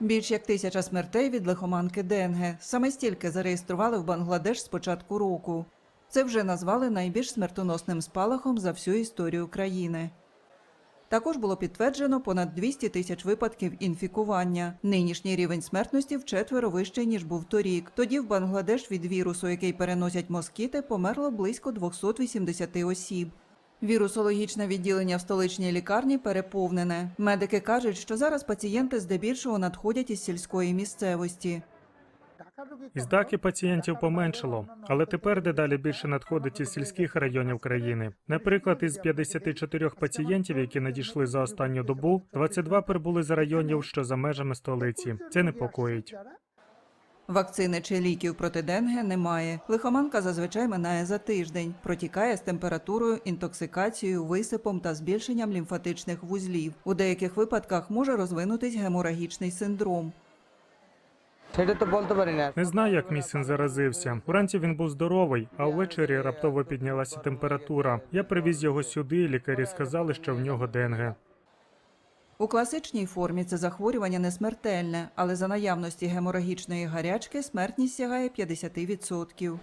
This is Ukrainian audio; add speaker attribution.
Speaker 1: Більш як тисяча смертей від лихоманки Денге. Саме стільки зареєстрували в Бангладеш з початку року. Це вже назвали найбільш смертоносним спалахом за всю історію країни. Також було підтверджено понад 200 тисяч випадків інфікування. Нинішній рівень смертності вчетверо вищий, ніж був торік. Тоді в Бангладеш від вірусу, який переносять москіти, померло близько 280 осіб. Вірусологічне відділення в столичній лікарні переповнене. Медики кажуть, що зараз пацієнти здебільшого надходять із сільської місцевості.
Speaker 2: Із пацієнтів поменшало, але тепер дедалі більше надходить із сільських районів країни. Наприклад, із 54 пацієнтів, які надійшли за останню добу, 22 прибули з районів, що за межами столиці. Це непокоїть.
Speaker 1: Вакцини чи ліків проти денге немає. Лихоманка зазвичай минає за тиждень, протікає з температурою, інтоксикацією, висипом та збільшенням лімфатичних вузлів. У деяких випадках може розвинутись геморагічний синдром.
Speaker 2: Не знаю, як мій син заразився. Вранці він був здоровий, а ввечері раптово піднялася температура. Я привіз його сюди. і Лікарі сказали, що в нього денге.
Speaker 1: У класичній формі це захворювання не смертельне, але за наявності геморагічної гарячки смертність сягає 50%.